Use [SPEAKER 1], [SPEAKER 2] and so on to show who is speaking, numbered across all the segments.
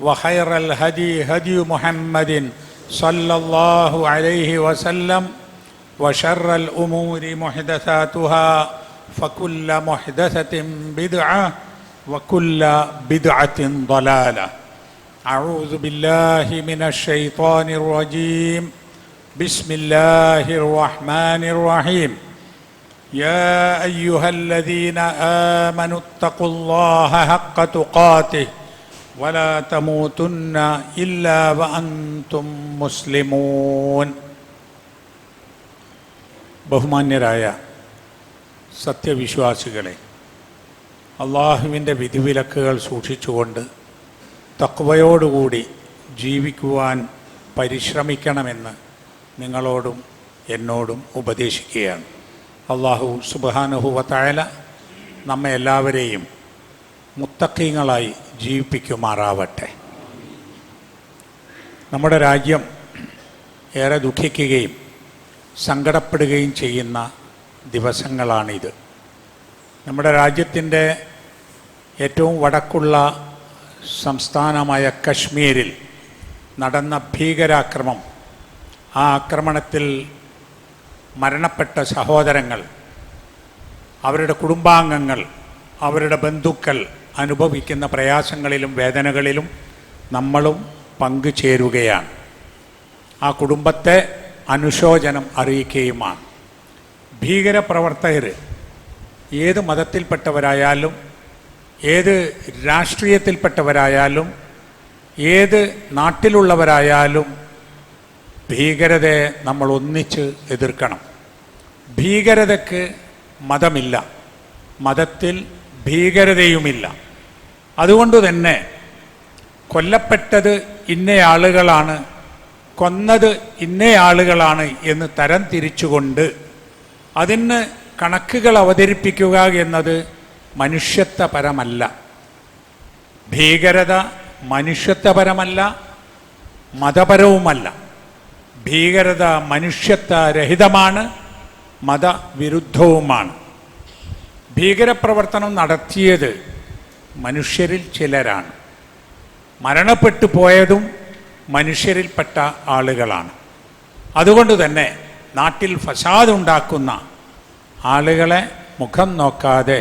[SPEAKER 1] وخير الهدي هدي محمد صلى الله عليه وسلم وشر الأمور محدثاتها فكل محدثة بدعة وكل بدعة ضلالة. أعوذ بالله من الشيطان الرجيم. بسم الله الرحمن الرحيم. يا أيها الذين آمنوا اتقوا الله حق تقاته ولا تموتن الا وانتم مسلمون ബഹുമാന്യരായ സത്യവിശ്വാസികളെ അള്ളാഹുവിൻ്റെ വിധിവിലക്കുകൾ സൂക്ഷിച്ചുകൊണ്ട് തക്വയോടുകൂടി ജീവിക്കുവാൻ പരിശ്രമിക്കണമെന്ന് നിങ്ങളോടും എന്നോടും ഉപദേശിക്കുകയാണ് അള്ളാഹു സുബാനുഹുവത്തായ നമ്മെ എല്ലാവരെയും മുത്തക്കീങ്ങളായി ജീവിപ്പിക്കുമാറാവട്ടെ. നമ്മുടെ രാജ്യം ഏറെ ദുഃഖിക്കുകയും സങ്കടപ്പെടുകയും ചെയ്യുന്ന ദിവസങ്ങളാണിത്. നമ്മുടെ രാജ്യത്തിന്റെ ഏറ്റവും വടക്കുള്ള സംസ്ഥാനമായ കശ്മീരിൽ നടന്ന ഭീകരാക്രമം ആ ആക്രമണത്തിൽ മരണപ്പെട്ട സഹോദരങ്ങൾ അവരുടെ കുടുംബാംഗങ്ങൾ അവരുടെ ബന്ധുക്കൾ അനുഭവിക്കുന്ന പ്രയാസങ്ങളിലും വേദനകളിലും നമ്മളും പങ്കുചേരുകയാണ്. ആ കുടുംബത്തെ അനുശോചനം അറിയിക്കുകയുമാണ്. ഭീകരപ്രവർത്തകർ ഏത് മതത്തിൽപ്പെട്ടവരായാലും ഏത് രാഷ്ട്രീയത്തിൽപ്പെട്ടവരായാലും ഏത് നാട്ടിലുള്ളവരായാലും ഭീകരതയെ നമ്മൾ ഒന്നിച്ച് എതിർക്കണം. ഭീകരതയ്ക്ക് മതമില്ല. മതത്തിൽ ഭീകരതയുമില്ല. അതുകൊണ്ട് തന്നെ കൊല്ലപ്പെട്ടത് ഇന്നയാളുകളാണ് കൊന്നത് ഇന്നയാളുകളാണ് എന്ന് തരം തിരിച്ചുകൊണ്ട് അതിന് കണക്കുകൾ അവതരിപ്പിക്കുക എന്നത് മനുഷ്യത്വപരമല്ല. ഭീകരത മനുഷ്യത്വപരമല്ല മതപരവുമല്ല. ഭീകരത മനുഷ്യത്വരഹിതമാണ് മതവിരുദ്ധവുമാണ്. ഭീകരപ്രവർത്തനം നടത്തിയത് മനുഷ്യരിൽ ചിലരാണ്. മരണപ്പെട്ടു പോയതും മനുഷ്യരിൽപ്പെട്ട ആളുകളാണ്. അതുകൊണ്ട് തന്നെ നാട്ടിൽ ഫസാദ് ഉണ്ടാക്കുന്ന ആളുകളെ മുഖം നോക്കാതെ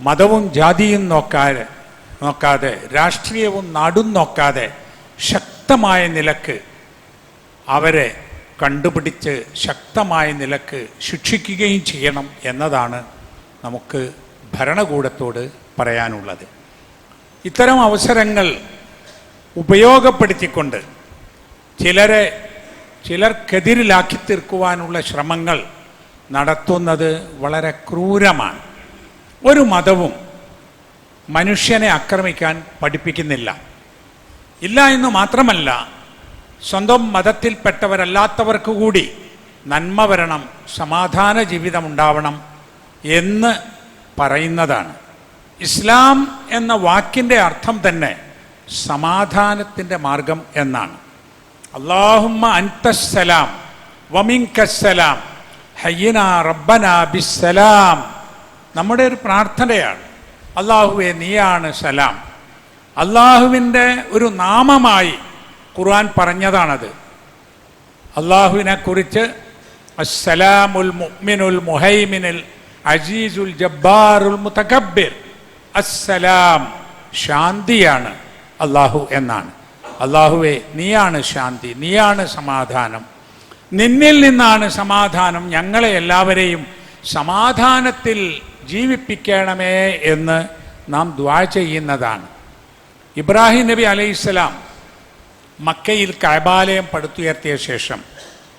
[SPEAKER 1] മതവും ജാതിയും നോക്കാതെ നോക്കാതെ രാഷ്ട്രീയവും നാടും നോക്കാതെ ശക്തമായ നിലയ്ക്ക് അവരെ കണ്ടുപിടിച്ച് ശക്തമായ നിലയ്ക്ക് ശിക്ഷിക്കുകയും ചെയ്യണം എന്നതാണ് നമുക്ക് ഭരണകൂടത്തോട് പറയാനുള്ളത്. ഇത്തരം അവസരങ്ങൾ ഉപയോഗപ്പെടുത്തിക്കൊണ്ട് ചിലരെ ചിലർക്കെതിരിലാക്കി തീർക്കുവാനുള്ള ശ്രമങ്ങൾ നടത്തുന്നത് വളരെ ക്രൂരമാണ്. ഒരു മതവും മനുഷ്യനെ ആക്രമിക്കാൻ പഠിപ്പിക്കുന്നില്ല. ഇല്ല എന്ന് മാത്രമല്ല സ്വന്തം മതത്തിൽപ്പെട്ടവരല്ലാത്തവർക്ക് കൂടി നന്മ വരണം സമാധാന ജീവിതം ഉണ്ടാവണം എന്ന് പറയുന്നതാണ്. ഇസ്ലാം എന്ന വാക്കിന്റെ അർത്ഥം തന്നെ സമാധാനത്തിന്റെ മാർഗം എന്നാണ്. അള്ളാഹുമ്മ അൻതസ്സലാം വമിങ്കസ്സലാം ഹയ്യന റബ്ബന ബിസ്സലാം. നമ്മുടെ ഒരു പ്രാർത്ഥനയാണ്. അള്ളാഹുവെ നീയാണ് സലാം. അള്ളാഹുവിന്റെ ഒരു നാമമായി ഖുർആൻ പറഞ്ഞതാണത്. അള്ളാഹുവിനെക്കുറിച്ച് അസ്സലാമുൽ മുഹൈമിനുൽ അജീസുൽ ജബ്ബാറുൽ മുതകബ്ബിർ. അസ്സലാം. ശാന്തിയാണ് അള്ളാഹു എന്നാണ്. അള്ളാഹുവെ നീയാണ് ശാന്തി നീയാണ് സമാധാനം. നിന്നിൽ നിന്നാണ് സമാധാനം. ഞങ്ങളെ എല്ലാവരെയും സമാധാനത്തിൽ ജീവിപ്പിക്കണമേ എന്ന് നാം ദ്വാ ചെയ്യുന്നതാണ്. ഇബ്രാഹിം നബി അലൈഹിസ്സലാം മക്കയിൽ കൈബാലയം പടുത്തുയർത്തിയ ശേഷം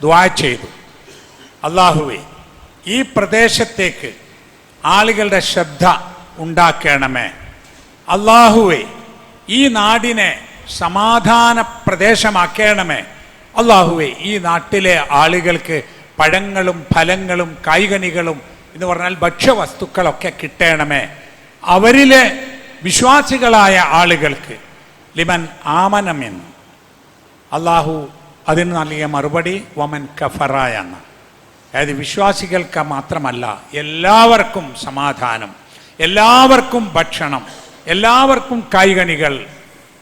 [SPEAKER 1] ദ്വാ ചെയ്തു. അള്ളാഹുവെ ഈ പ്രദേശത്തേക്ക് ആളുകളുടെ ശ്രദ്ധ ഉണ്ടാക്കണമേ. അള്ളാഹുവെ ഈ നാടിനെ സമാധാന പ്രദേശമാക്കണമേ. അള്ളാഹുവെ ഈ നാട്ടിലെ ആളുകൾക്ക് പഴങ്ങളും ഫലങ്ങളും കായ്കനികളും എന്ന് പറഞ്ഞാൽ ഭക്ഷ്യവസ്തുക്കളൊക്കെ കിട്ടണമേ. അവരിലെ വിശ്വാസികളായ ആളുകൾക്ക് ലിമൻ ആമനമെന്ന് അള്ളാഹു അതിന് നൽകിയ മറുപടി വമൻ കഫറായ അതായത് വിശ്വാസികൾക്ക് മാത്രമല്ല എല്ലാവർക്കും സമാധാനം. എല്ലാവർക്കും ഭക്ഷണം എല്ലാവർക്കും കായ്കനികൾ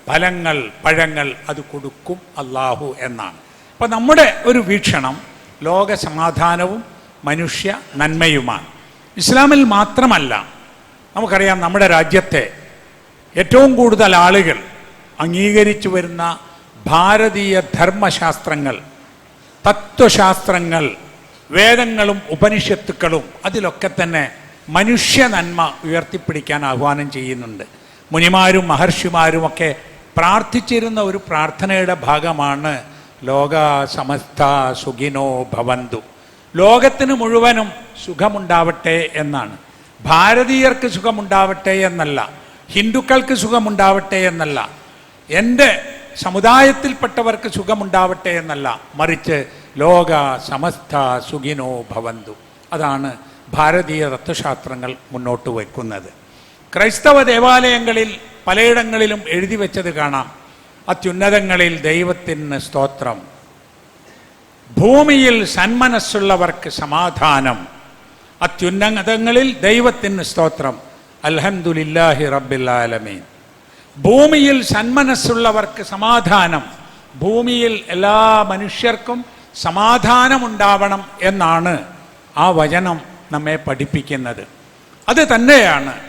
[SPEAKER 1] ഫലങ്ങൾ പഴങ്ങൾ അത് കൊടുക്കും അള്ളാഹു എന്നാണ്. അപ്പം നമ്മുടെ ഒരു വീക്ഷണം ലോക സമാധാനവും മനുഷ്യ നന്മയുമാണ്. ഇസ്ലാമിൽ മാത്രമല്ല നമുക്കറിയാം നമ്മുടെ രാജ്യത്തെ ഏറ്റവും കൂടുതൽ ആളുകൾ അംഗീകരിച്ചു വരുന്ന ഭാരതീയ ധർമ്മശാസ്ത്രങ്ങൾ തത്വശാസ്ത്രങ്ങൾ വേദങ്ങളും ഉപനിഷത്തുക്കളും അതിലൊക്കെ തന്നെ മനുഷ്യ നന്മ ഉയർത്തിപ്പിടിക്കാൻ ആഹ്വാനം ചെയ്യുന്നുണ്ട്. മുനിമാരും മഹർഷിമാരും ഒക്കെ പ്രാർത്ഥിച്ചിരുന്ന ഒരു പ്രാർത്ഥനയുടെ ഭാഗമാണ് ലോക സമസ്ത സുഖിനോ ഭവന്തു. ലോകത്തിന് മുഴുവനും സുഖമുണ്ടാവട്ടെ എന്നാണ്. ഭാരതീയർക്ക് സുഖമുണ്ടാവട്ടെ എന്നല്ല ഹിന്ദുക്കൾക്ക് സുഖമുണ്ടാവട്ടെ എന്നല്ല എന്റെ സമുദായത്തിൽപ്പെട്ടവർക്ക് സുഖമുണ്ടാവട്ടെ എന്നല്ല മറിച്ച് ലോക സമസ്ത സുഖിനോ ഭവന്തു. അതാണ് ഭാരതീയ തത്വശാസ്ത്രങ്ങൾ മുന്നോട്ട് വയ്ക്കുന്നത് ക്രൈസ്തവ ദേവാലയങ്ങളിൽ പലയിടങ്ങളിലും എഴുതി വെച്ചത് കാണാം. അത്യുന്നതങ്ങളിൽ ദൈവത്തിന് സ്തോത്രം. ഭൂമിയിൽ സന്മനസ്സുള്ളവർക്ക് സമാധാനം. അത്യുന്നതങ്ങളിൽ ദൈവത്തിന് സ്തോത്രം. അൽഹംദുലില്ലാഹി റബ്ബിൽ ആലമീൻ. ഭൂമിയിൽ സന്മനസ്സുള്ളവർക്ക് സമാധാനം. ഭൂമിയിൽ എല്ലാ മനുഷ്യർക്കും സമാധാനമുണ്ടാവണം എന്നാണ് ആ വചനം. നമ്മെ പഠിപ്പിക്കുന്നത്. അത് തന്നെയാണ്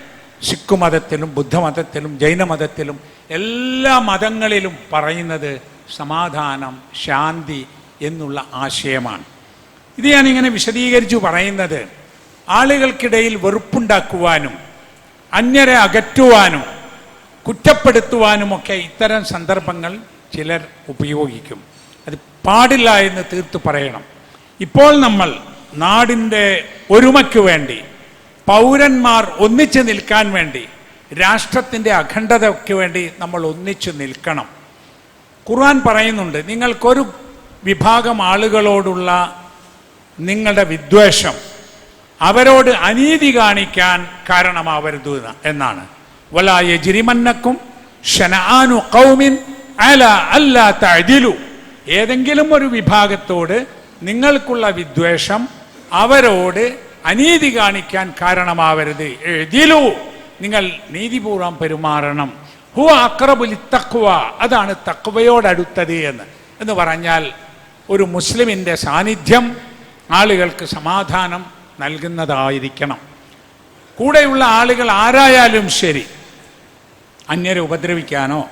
[SPEAKER 1] സിഖ് മതത്തിലും ബുദ്ധമതത്തിലും ജൈനമതത്തിലും എല്ലാ മതങ്ങളിലും പറയുന്നത് സമാധാനം ശാന്തി എന്നുള്ള ആശയമാണ്. ഇത് ഞാനിങ്ങനെ വിശദീകരിച്ചു പറയുന്നത് ആളുകൾക്കിടയിൽ വെറുപ്പുണ്ടാക്കുവാനും അന്യരെ അകറ്റുവാനും കുറ്റപ്പെടുത്തുവാനുമൊക്കെ ഇത്തരം സന്ദർഭങ്ങൾ ചിലർ ഉപയോഗിക്കും. അത് പാടില്ല എന്ന് തീർത്തു പറയണം. ഇപ്പോൾ നമ്മൾ നാടിന്റെ ഒരുമയ്ക്ക് വേണ്ടി പൗരന്മാർ ഒന്നിച്ചു നിൽക്കാൻ വേണ്ടി രാഷ്ട്രത്തിന്റെ അഖണ്ഡതയ്ക്ക് വേണ്ടി നമ്മൾ ഒന്നിച്ചു നിൽക്കണം. ഖുർആൻ പറയുന്നുണ്ട് നിങ്ങൾക്കൊരു വിഭാഗം ആളുകളോടുള്ള നിങ്ങളുടെ വിദ്വേഷം അവരോട് അനീതി കാണിക്കാൻ കാരണമാവരുത് എന്നാണ്. വലായ ജിരിമന്നക്കും ഷനാനു ഖൗമിൻ അല അല്ലാ തഅദിലു. ഏതെങ്കിലും ഒരു വിഭാഗത്തോട് നിങ്ങൾക്കുള്ള വിദ്വേഷം അവരോട് അനീതി കാണിക്കാൻ കാരണമാവരുത്. എഴുതിയു നിങ്ങൾ നീതിപൂർവം പെരുമാറണം. ഹു അക്രബുലി തക്വ അതാണ് തക്വയോടടുത്തത് എന്ന്. എന്ന് പറഞ്ഞാൽ ഒരു മുസ്ലിമിന്റെ സാന്നിധ്യം ആളുകൾക്ക് സമാധാനം നൽകുന്നതായിരിക്കണം. കൂടെയുള്ള ആളുകൾ ആരായാലും ശരി. അന്യരെ ഉപദ്രവിക്കാനോ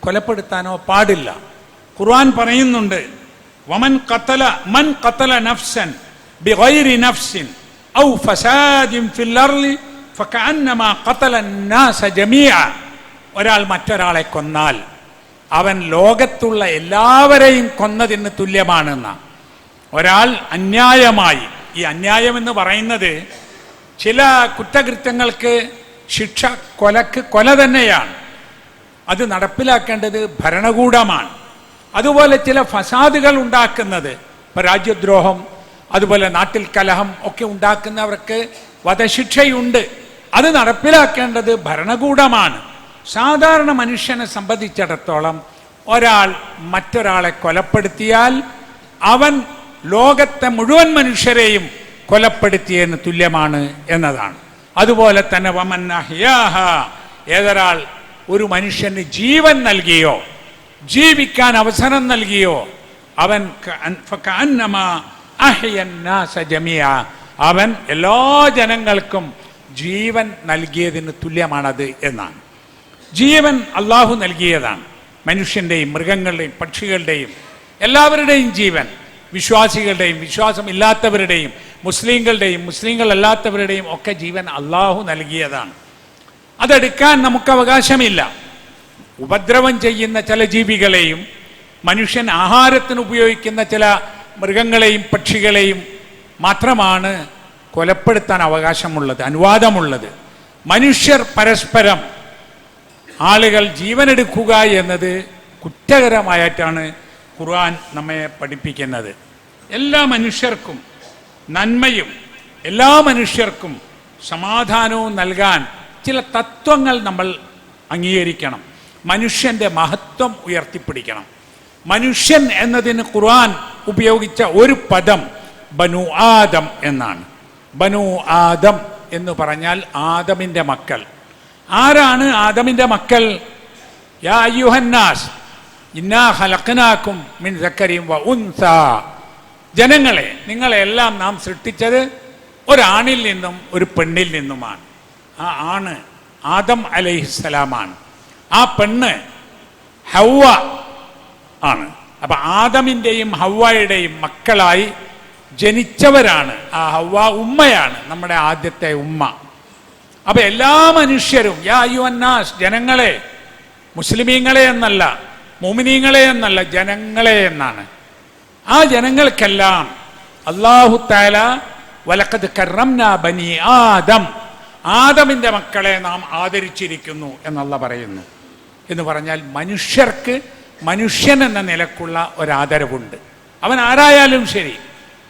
[SPEAKER 1] കൊലപ്പെടുത്താനോ പാടില്ല. ഖുർആൻ പറയുന്നുണ്ട് വമൻ കത്തല മൻ കത്തല നഫ്സൻ ബിഗൈരി നഫ്സിൻ ഔ ഫസാദിൻ ഫിൽ അർളി ഫകഅന്നമാ ഖത്തല الناس ജമീഅ ഒരാൾ മറ്റൊരാളെ കൊന്നാൽ അവൻ ലോകത്തുള്ള എല്ലാവരെയും കൊന്നതിന് തുല്യമാണെന്ന ഒരാൾ അന്യായമായി ഈ അന്യായം എന്ന് പറയുന്നത് ചില കുറ്റകൃത്യങ്ങൾക്ക് ശിക്ഷ കൊലക്ക് കൊല തന്നെയാണ് അത് നടപ്പിലാക്കേണ്ടത് ഭരണകൂടമാണ് അതുപോലെ ചില ഫസാദുകൾ ഉണ്ടാക്കുന്നത് ഇപ്പൊ രാജ്യദ്രോഹം അതുപോലെ നാട്ടിൽ കലഹം ഒക്കെ ഉണ്ടാക്കുന്നവർക്ക് വധശിക്ഷയുണ്ട്. അത് നടപ്പിലാക്കേണ്ടത് ഭരണകൂടമാണ്. സാധാരണ മനുഷ്യനെ സംബന്ധിച്ചിടത്തോളം ഒരാൾ മറ്റൊരാളെ കൊലപ്പെടുത്തിയാൽ അവൻ ലോകത്തെ മുഴുവൻ മനുഷ്യരെയും കൊലപ്പെടുത്തിയതിന് തുല്യമാണ് എന്നതാണ്. അതുപോലെ തന്നെ വമൻ അഹ്യാഹ ഏതൊരാൾ ഒരു മനുഷ്യന് ജീവൻ നൽകിയോ ജീവിക്കാൻ അവസരം നൽകിയോ അവൻ അവൻ എല്ലാ ജനങ്ങൾക്കും ജീവൻ നൽകിയതിന് തുല്യമാണത് എന്നാണ്. ജീവൻ അള്ളാഹു നൽകിയതാണ്. മനുഷ്യന്റെയും മൃഗങ്ങളുടെയും പക്ഷികളുടെയും എല്ലാവരുടെയും ജീവൻ. വിശ്വാസികളുടെയും വിശ്വാസമില്ലാത്തവരുടെയും മുസ്ലിങ്ങളുടെയും മുസ്ലിങ്ങളല്ലാത്തവരുടെയും ഒക്കെ ജീവൻ അള്ളാഹു നൽകിയതാണ്. അതെടുക്കാൻ നമുക്ക് അവകാശമില്ല ഉപദ്രവം ചെയ്യുന്ന ചില ജീവികളെയും മനുഷ്യൻ ആഹാരത്തിന് ഉപയോഗിക്കുന്ന ചില മൃഗങ്ങളെയും പക്ഷികളെയും മാത്രമാണ് കൊലപ്പെടുത്താൻ അവകാശമുള്ളത് അനുവാദമുള്ളത്. മനുഷ്യർ പരസ്പരം ആളുകൾ ജീവനെടുക്കുക എന്നത് കുറ്റകരമായിട്ടാണ് ഖുർആൻ നമ്മെ പഠിപ്പിക്കുന്നത്. എല്ലാ മനുഷ്യർക്കും നന്മയും എല്ലാ മനുഷ്യർക്കും സമാധാനവും നൽകാൻ ചില തത്വങ്ങൾ നമ്മൾ അംഗീകരിക്കണം. മനുഷ്യന്റെ മഹത്വം ഉയർത്തിപ്പിടിക്കണം. മനുഷ്യൻ എന്നതിന് ഖുർആൻ ഉപയോഗിച്ച ഒരു പദം ബനു ആദം എന്നാണ്. ബനു ആദം എന്ന് പറഞ്ഞാൽ ആദമിന്റെ മക്കൾ. ആരാണ് ആദമിന്റെ മക്കൾ? യാ മിൻ വ ഉൻസ. ജനങ്ങളെ നിങ്ങളെല്ലാം നാം സൃഷ്ടിച്ചത് ഒരാണിൽ നിന്നും ഒരു പെണ്ണിൽ നിന്നുമാണ്. ആ ആണ് ആദം അലൈഹിസ്സലാമാണ്. ആ പെണ്ണ് ഹൗവ ആണ്. അപ്പൊ ആദമിന്റെയും ഹവ്വയുടെയും മക്കളായി ജനിച്ചവരാണ്. ആ ഹവ്വ ഉമ്മയാണ് നമ്മുടെ ആദ്യത്തെ ഉമ്മ. അപ്പൊ എല്ലാ മനുഷ്യരും യാ യു അന്നാസ് ജനങ്ങളെ മുസ്ലിമീങ്ങളെ എന്നല്ല മോമിനീങ്ങളെ എന്നല്ല ജനങ്ങളെ എന്നാണ്. ആ ജനങ്ങൾക്കെല്ലാം അള്ളാഹു താല വലക്കത് കറംന ബനി ആദം ആദമിന്റെ മക്കളെ നാം ആദരിച്ചിരിക്കുന്നു എന്നുള്ള പറയുന്നു. എന്ന് പറഞ്ഞാൽ മനുഷ്യർക്ക് മനുഷ്യൻ എന്ന നിലക്കുള്ള ഒരാദരവുണ്ട്. അവൻ ആരായാലും ശരി.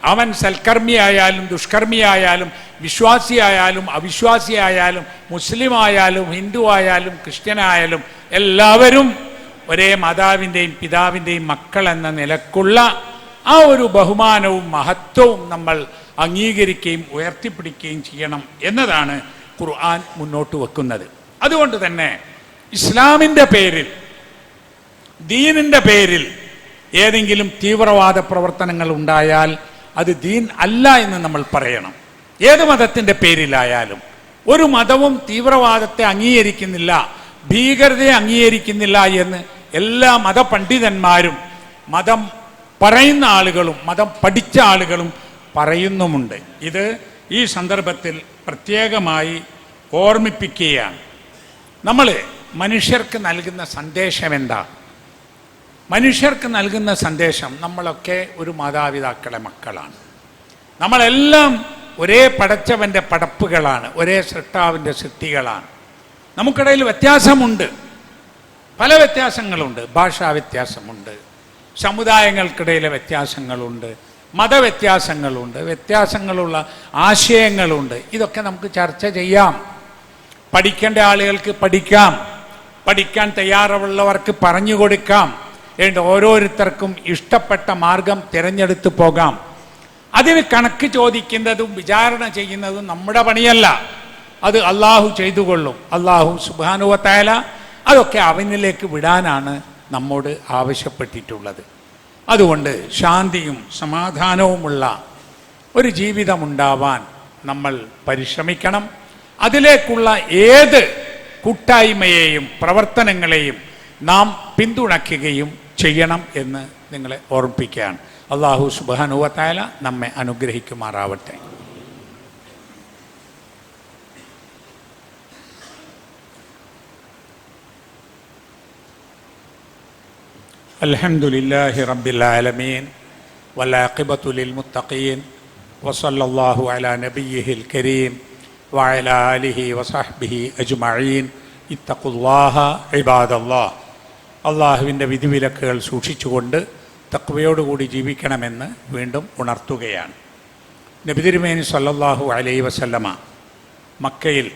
[SPEAKER 1] അവൻ സൽക്കർമ്മിയായാലും ദുഷ്കർമ്മിയായാലും വിശ്വാസിയായാലും അവിശ്വാസിയായാലും മുസ്ലിം ആയാലും ഹിന്ദു ആയാലും ക്രിസ്ത്യനായാലും എല്ലാവരും ഒരേ മാതാവിന്റെയും പിതാവിന്റെയും മക്കൾ എന്ന നിലക്കുള്ള ആ ഒരു ബഹുമാനവും മഹത്വവും നമ്മൾ അംഗീകരിക്കുകയും ഉയർത്തിപ്പിടിക്കുകയും ചെയ്യണം എന്നതാണ് ഖുർആൻ മുന്നോട്ട് വെക്കുന്നത്. അതുകൊണ്ട് തന്നെ ഇസ്ലാമിന്റെ പേരിൽ ദീനിന്റെ പേരിൽ ഏതെങ്കിലും തീവ്രവാദ പ്രവർത്തനങ്ങൾ ഉണ്ടായാൽ അത് ദീൻ അല്ല എന്ന് നമ്മൾ പറയണം. ഏത് മതത്തിന്റെ പേരിലായാലും. ഒരു മതവും തീവ്രവാദത്തെ അംഗീകരിക്കുന്നില്ല ഭീകരതയെ അംഗീകരിക്കുന്നില്ല എന്ന് എല്ലാ മതപണ്ഡിതന്മാരും മതം പറയുന്ന ആളുകളും മതം പഠിച്ച ആളുകളും പറയുന്നുമുണ്ട്. ഇത് ഈ സന്ദർഭത്തിൽ പ്രത്യേകമായി ഓർമ്മിപ്പിക്കുകയാണ്. നമ്മൾ മനുഷ്യർക്ക് നൽകുന്ന സന്ദേശം എന്താ മനുഷ്യർക്ക് നൽകുന്ന സന്ദേശം നമ്മളൊക്കെ ഒരു മാതാപിതാക്കളെ മക്കളാണ്. നമ്മളെല്ലാം ഒരേ പടച്ചവന്റെ പടപ്പുകളാണ് ഒരേ സൃഷ്ടാവിന്റെ സൃഷ്ടികളാണ്. നമുക്കിടയിൽ വ്യത്യാസമുണ്ട്. പല വ്യത്യാസങ്ങളുണ്ട്. ഭാഷാ വ്യത്യാസമുണ്ട്. സമുദായങ്ങൾക്കിടയിലെ വ്യത്യാസങ്ങളുണ്ട്. മതവ്യത്യാസങ്ങളുണ്ട്. വ്യത്യാസങ്ങളുള്ള ആശയങ്ങളുണ്ട്. ഇതൊക്കെ നമുക്ക് ചർച്ച ചെയ്യാം. പഠിക്കേണ്ട ആളുകൾക്ക് പഠിക്കാം. പഠിക്കാൻ തയ്യാറുള്ളവർക്ക് പറഞ്ഞു കൊടുക്കാം. എന്നിട്ട് ഓരോരുത്തർക്കും ഇഷ്ടപ്പെട്ട മാർഗം തിരഞ്ഞെടുത്ത് പോകാം. അതിന് കണക്ക് ചോദിക്കുന്നതും വിചാരണ ചെയ്യുന്നതും നമ്മുടെ പണിയല്ല. അത് അള്ളാഹു ചെയ്തുകൊള്ളും. അള്ളാഹു സുബാനുവത്തായാല അതൊക്കെ അവനിലേക്ക് വിടാനാണ് നമ്മോട് ആവശ്യപ്പെട്ടിട്ടുള്ളത്. അതുകൊണ്ട് ശാന്തിയും സമാധാനവുമുള്ള ഒരു ജീവിതമുണ്ടാവാൻ നമ്മൾ പരിശ്രമിക്കണം. അതിലേക്കുള്ള ഏത് കൂട്ടായ്മയെയും പ്രവർത്തനങ്ങളെയും നാം പിന്തുണയ്ക്കുകയും ചെയ്യണം എന്ന് നിങ്ങളെ ഓർമ്മിപ്പിക്കുകയാണ് അള്ളാഹു സുബാനുവത്തായാല നമ്മെ അനുഗ്രഹിക്കുമാറാവട്ടെ الحمد لله رب العالمين والعاقبة للمتقين وصلى الله على نبيه الكريم وعلى آله وصحبه أجمعين اتقوا الله عباد الله അള്ളാഹുവിന്റെ വിധിവിലക്കുകൾ സൂക്ഷിച്ചുകൊണ്ട് തക്വയോടുകൂടി ജീവിക്കണമെന്ന് വീണ്ടും ഉണർത്തുകയാണ്. നബിതിരുമേനി സല്ലല്ലാഹു അലൈ വസല്ലമ മക്കയിൽ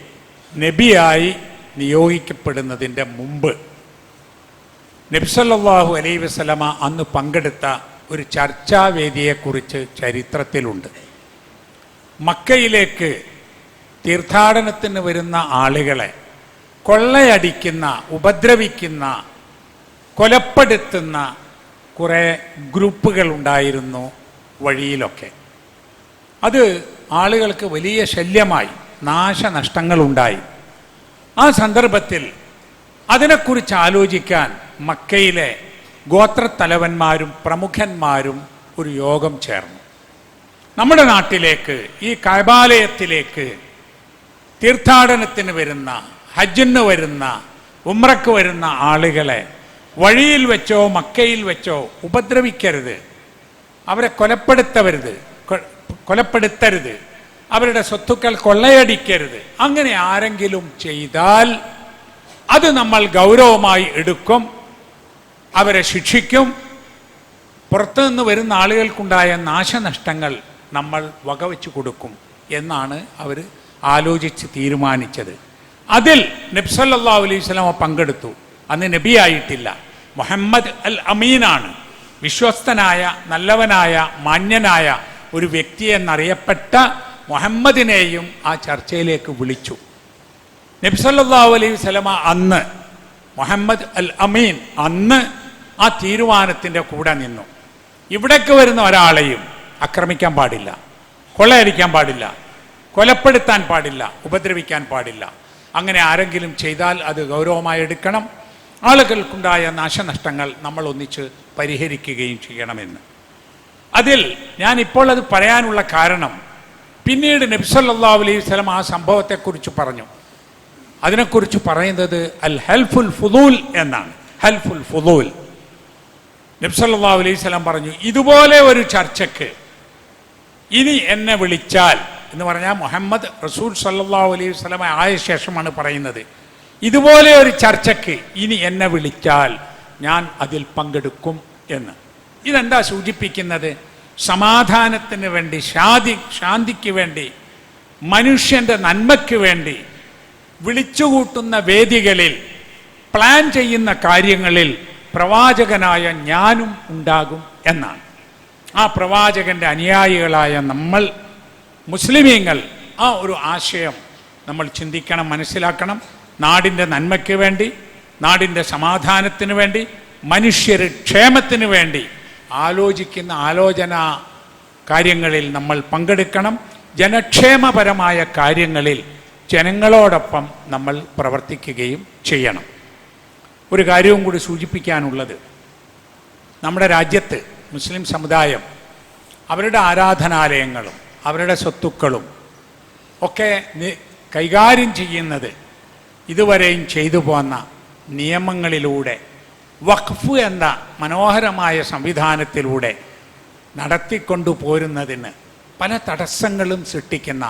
[SPEAKER 1] നബിയായി നിയോഗിക്കപ്പെടുന്നതിന്റെ മുമ്പ് നബ്സല്ലാഹു അലൈ വസ്ലമ അന്ന് പങ്കെടുത്ത ഒരു ചർച്ചാവേദിയെക്കുറിച്ച് ചരിത്രത്തിലുണ്ട്. മക്കയിലേക്ക് തീർത്ഥാടനത്തിന് വരുന്ന ആളുകളെ കൊള്ളയടിക്കുന്ന ഉപദ്രവിക്കുന്ന കൊലപ്പെടുത്തുന്ന കുറേ ഗ്രൂപ്പുകൾ ഉണ്ടായിരുന്നു വഴിയിലൊക്കെ. അത് ആളുകൾക്ക് വലിയ ശല്യമായി നാശനഷ്ടങ്ങളുണ്ടായി. ആ സന്ദർഭത്തിൽ അതിനെക്കുറിച്ച് ആലോചിക്കാൻ മക്കയിലെ ഗോത്രത്തലവന്മാരും പ്രമുഖന്മാരും ഒരു യോഗം ചേർന്നു. നമ്മുടെ നാട്ടിലേക്ക് ഈ കൈബാലയത്തിലേക്ക് തീർത്ഥാടനത്തിന് വരുന്ന ഹജ്ജിന് വരുന്ന ഉമ്രക്ക് വരുന്ന ആളുകളെ വഴിയിൽ വെച്ചോ മക്കയിൽ വെച്ചോ ഉപദ്രവിക്കരുത്. അവരെ കൊലപ്പെടുത്തവരുത്. കൊലപ്പെടുത്തരുത്. അവരുടെ സ്വത്തുക്കൾ കൊള്ളയടിക്കരുത്. അങ്ങനെ ആരെങ്കിലും ചെയ്താൽ അത് നമ്മൾ ഗൗരവമായി എടുക്കും. അവരെ ശിക്ഷിക്കും. പുറത്തുനിന്ന് വരുന്ന ആളുകൾക്കുണ്ടായ നാശനഷ്ടങ്ങൾ നമ്മൾ വകവെച്ച് കൊടുക്കും എന്നാണ് അവർ ആലോചിച്ച് തീരുമാനിച്ചത്. അതിൽ നബ്സല്ലാ അലൈഹി സ്വലാമ പങ്കെടുത്തു. അന്ന് നബിയായിട്ടില്ല. മുഹമ്മദ് അൽ അമീനാണ്. വിശ്വസ്തനായ നല്ലവനായ മാന്യനായ ഒരു വ്യക്തി എന്നറിയപ്പെട്ട മുഹമ്മദിനെയും ആ ചർച്ചയിലേക്ക് വിളിച്ചു. നബി നബ്സല്ലാ അലൈഹി സ്വലമ അന്ന് മുഹമ്മദ് അൽ അമീൻ അന്ന് ആ തീരുമാനത്തിന്റെ കൂടെ നിന്നു. ഇവിടേക്ക് വരുന്ന ഒരാളെയും ആക്രമിക്കാൻ പാടില്ല. കൊള്ളയടിക്കാൻ പാടില്ല. കൊലപ്പെടുത്താൻ പാടില്ല. ഉപദ്രവിക്കാൻ പാടില്ല. അങ്ങനെ ആരെങ്കിലും ചെയ്താൽ അത് ഗൗരവമായി എടുക്കണം. ആളുകൾക്കുണ്ടായ നാശനഷ്ടങ്ങൾ നമ്മൾ ഒന്നിച്ച് പരിഹരിക്കുകയും ചെയ്യണമെന്ന്. അതിൽ ഞാൻ ഇപ്പോൾ അത് പറയാനുള്ള കാരണം പിന്നീട് നബ്സല്ലാ അലൈഹി സ്വലം ആ സംഭവത്തെക്കുറിച്ച് പറഞ്ഞു. അതിനെക്കുറിച്ച് പറയുന്നത് അൽ ഹെൽഫുൽ ഫുദൂൽ എന്നാണ്. ഹെൽഫുൽ ഫുദൂൽ. നബ്സല്ലാ അലൈഹി സ്വലം പറഞ്ഞു ഇതുപോലെ ഒരു ചർച്ചയ്ക്ക് ഇനി എന്നെ വിളിച്ചാൽ എന്ന് പറഞ്ഞാൽ മുഹമ്മദ് റസൂൽ സല്ലാ അലൈഹി സ്വലമ ആയ ശേഷമാണ് പറയുന്നത്. ഇതുപോലെ ഒരു ചർച്ചയ്ക്ക് ഇനി എന്നെ വിളിച്ചാൽ ഞാൻ അതിൽ പങ്കെടുക്കും എന്ന്. ഇതെന്താ സൂചിപ്പിക്കുന്നത്? സമാധാനത്തിന് വേണ്ടി ശാന്തി ശാന്തിക്ക് വേണ്ടി മനുഷ്യന്റെ നന്മയ്ക്ക് വേണ്ടി വിളിച്ചുകൂട്ടുന്ന വേദികളിൽ പ്ലാൻ ചെയ്യുന്ന കാര്യങ്ങളിൽ പ്രവാചകനായ ഞാനും ഉണ്ടാകും എന്നാണ്. ആ പ്രവാചകന്റെ അനുയായികളായ നമ്മൾ മുസ്ലിമീങ്ങൾ ആ ഒരു ആശയം നമ്മൾ ചിന്തിക്കണം മനസ്സിലാക്കണം. നാടിന്റെ നന്മയ്ക്ക് വേണ്ടി നാടിന്റെ സമാധാനത്തിന് വേണ്ടി മനുഷ്യർ ക്ഷേമത്തിന് വേണ്ടി ആലോചിക്കുന്ന ആലോചന കാര്യങ്ങളിൽ നമ്മൾ പങ്കെടുക്കണം. ജനക്ഷേമപരമായ കാര്യങ്ങളിൽ ജനങ്ങളോടൊപ്പം നമ്മൾ പ്രവർത്തിക്കുകയും ചെയ്യണം. ഒരു കാര്യവും കൂടി സൂചിപ്പിക്കാനുള്ളത്. നമ്മുടെ രാജ്യത്ത് മുസ്ലിം സമുദായം അവരുടെ ആരാധനാലയങ്ങളും അവരുടെ സ്വത്തുക്കളും ഒക്കെ കൈകാര്യം ചെയ്യുന്നത് ഇതുവരെയും ചെയ്തു പോന്ന നിയമങ്ങളിലൂടെ വഖഫ് എന്ന മനോഹരമായ സംവിധാനത്തിലൂടെ നടത്തിക്കൊണ്ടു പോരുന്നതിന് പല തടസ്സങ്ങളും സൃഷ്ടിക്കുന്ന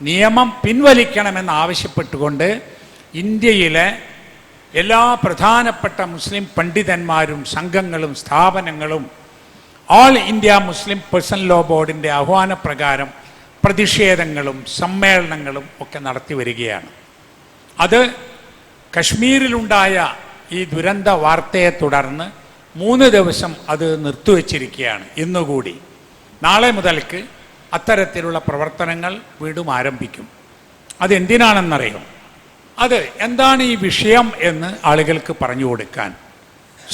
[SPEAKER 1] നിയമം പിൻവലിക്കണമെന്ന് ആവശ്യപ്പെട്ടുകൊണ്ട് ഇന്ത്യയിലെ എല്ലാ പ്രധാനപ്പെട്ട മുസ്ലിം പണ്ഡിതന്മാരും സംഘങ്ങളും സ്ഥാപനങ്ങളും all India Muslim personal law ബോർഡിന്റെ ആഹ്വാനപ്രകാരം പ്രതിഷേധങ്ങളും സമ്മേളനങ്ങളും ഒക്കെ നടത്തി വരികയാണ്. അത് കശ്മീരിലുണ്ടായ ഈ ദുരന്ത വാർത്തയെ തുടർന്ന് മൂന്ന് ദിവസം അത് നിർത്തിവെച്ചിരിക്കുകയാണ് ഇന്നുകൂടി. നാളെ മുതൽക്ക് അത്തരത്തിലുള്ള പ്രവർത്തനങ്ങൾ വീണ്ടും ആരംഭിക്കും. അതെന്തിനാണെന്നറിയോ? അത് എന്താണ് ഈ വിഷയം എന്ന് ആളുകൾക്ക് പറഞ്ഞു കൊടുക്കാൻ.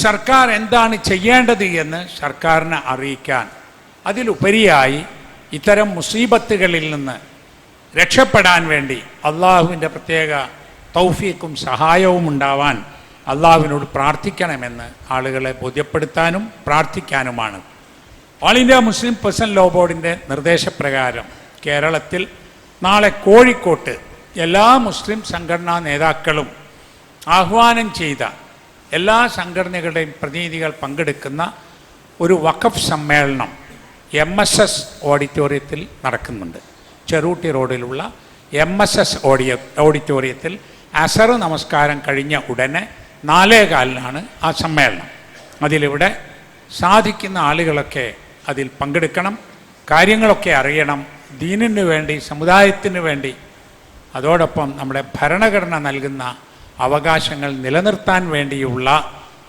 [SPEAKER 1] സർക്കാർ എന്താണ് ചെയ്യേണ്ടത് എന്ന് സർക്കാരിനെ അറിയിക്കാൻ. അതിലുപരിയായി ഇത്തരം മുസീബത്തുകളിൽ നിന്ന് രക്ഷപ്പെടാൻ വേണ്ടി അള്ളാഹുവിന്റെ പ്രത്യേക തൗഫീക്കും സഹായവും ഉണ്ടാവാൻ അള്ളാഹുവിനോട് പ്രാർത്ഥിക്കണമെന്ന് ആളുകളെ ബോധ്യപ്പെടുത്താനും പ്രാർത്ഥിക്കാനുമാണ്. All India Muslim personal law ബോർഡിന്റെ നിർദ്ദേശപ്രകാരം കേരളത്തിൽ നാളെ കോഴിക്കോട്ട് എല്ലാ മുസ്ലിം സംഘടനാ നേതാക്കളും ആഹ്വാനം ചെയ്ത എല്ലാ സംഘടനകളുടെയും പ്രതിനിധികൾ പങ്കെടുക്കുന്ന ഒരു വഖഫ് സമ്മേളനം എം എസ് എസ് ഓഡിറ്റോറിയത്തിൽ നടക്കുന്നുണ്ട്. ചെറൂട്ടി റോഡിലുള്ള എം എസ് എസ് ഓഡിയ ഓഡിറ്റോറിയത്തിൽ അസർ നമസ്കാരം കഴിഞ്ഞ ഉടനെ നാലേ കാലിനാണ് ആ സമ്മേളനം. അതിലിവിടെ സാധിക്കുന്ന ആളുകളൊക്കെ അതിൽ പങ്കെടുക്കണം കാര്യങ്ങളൊക്കെ അറിയണം ദീനിന് വേണ്ടി സമുദായത്തിന് വേണ്ടി. അതോടൊപ്പം നമ്മുടെ ഭരണഘടന നൽകുന്ന അവകാശങ്ങൾ നിലനിർത്താൻ വേണ്ടിയുള്ള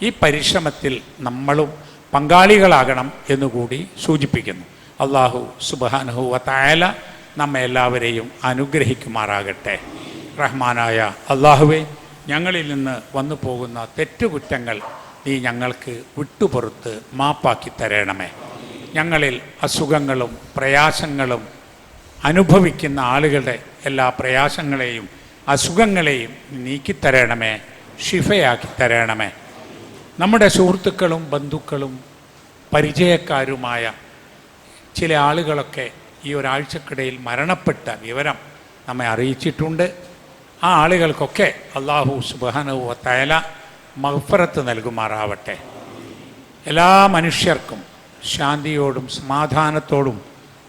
[SPEAKER 1] ഈ പരിശ്രമത്തിൽ നമ്മളും പങ്കാളികളാകണം എന്നുകൂടി സൂചിപ്പിക്കുന്നു. അള്ളാഹു സുബാനുഹു വത്തായാല നമ്മെ എല്ലാവരെയും അനുഗ്രഹിക്കുമാറാകട്ടെ. റഹ്മാനായ അള്ളാഹുവെ ഞങ്ങളിൽ നിന്ന് വന്നു പോകുന്ന തെറ്റുകുറ്റങ്ങൾ നീ ഞങ്ങൾക്ക് വിട്ടുപുറത്ത് മാപ്പാക്കി തരണമേ. ഞങ്ങളിൽ അസുഖങ്ങളും പ്രയാസങ്ങളും അനുഭവിക്കുന്ന ആളുകളുടെ എല്ലാ പ്രയാസങ്ങളെയും അസുഖങ്ങളെയും നീക്കിത്തരണമേ ഷിഫയാക്കി തരണമേ. നമ്മുടെ സുഹൃത്തുക്കളും ബന്ധുക്കളും പരിചയക്കാരുമായ ചില ആളുകളൊക്കെ ഈ ഒരാഴ്ചക്കിടയിൽ മരണപ്പെട്ട വിവരം നമ്മെ അറിയിച്ചിട്ടുണ്ട്. ആ ആളുകൾക്കൊക്കെ അള്ളാഹു സുബാനുവ തയല മഹഫറത്ത് നൽകുമാറാവട്ടെ എല്ലാ മനുഷ്യർക്കും ശാന്തിയോടും സമാധാനത്തോടും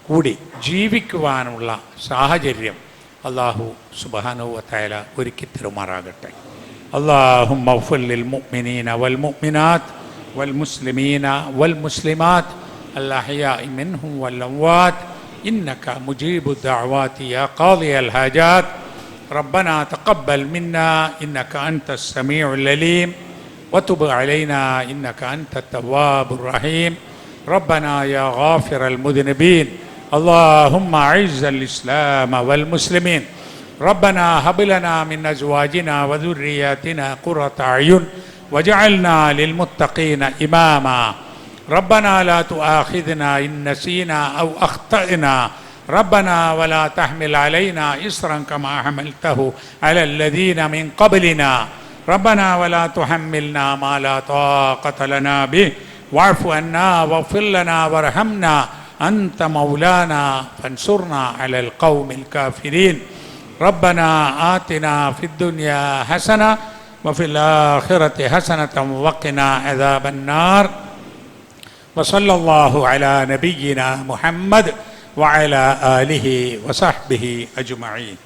[SPEAKER 1] കൂടി ജീവിക്കുവാനുള്ള സാഹചര്യം അള്ളാഹു സുബാനുവ തയല ഒരുക്കി തരുമാറാകട്ടെ اللهم اغفر للمؤمنين والمؤمنات والمسلمين والمسلمات الأحياء منهم والأموات إنك مجيب الدعوات يا قاضي الحاجات ربنا تقبل منا إنك أنت السميع العليم وتب علينا إنك أنت التواب الرحيم. ربنا يا غافر المذنبين اللهم أعز الإسلام والمسلمين. ربنا هب لنا من أزواجنا وذرياتنا قرة أعين واجعلنا للمتقين إماما. ربنا لا تؤاخذنا إن نسينا أو أخطأنا. ربنا ولا تحمل علينا اصرا كما حملته على الذين من قبلنا. ربنا ولا تحملنا ما لا طاقة لنا به. واعف عنا واغفر لنا وارحمنا. أنت مولانا فانصرنا على القوم الكافرين. ربنا آتنا في الدنيا حسنة وفي الآخرة حسنة وقنا عذاب النار. وصلى الله على نبينا محمد وعلى آله وصحبه أجمعين.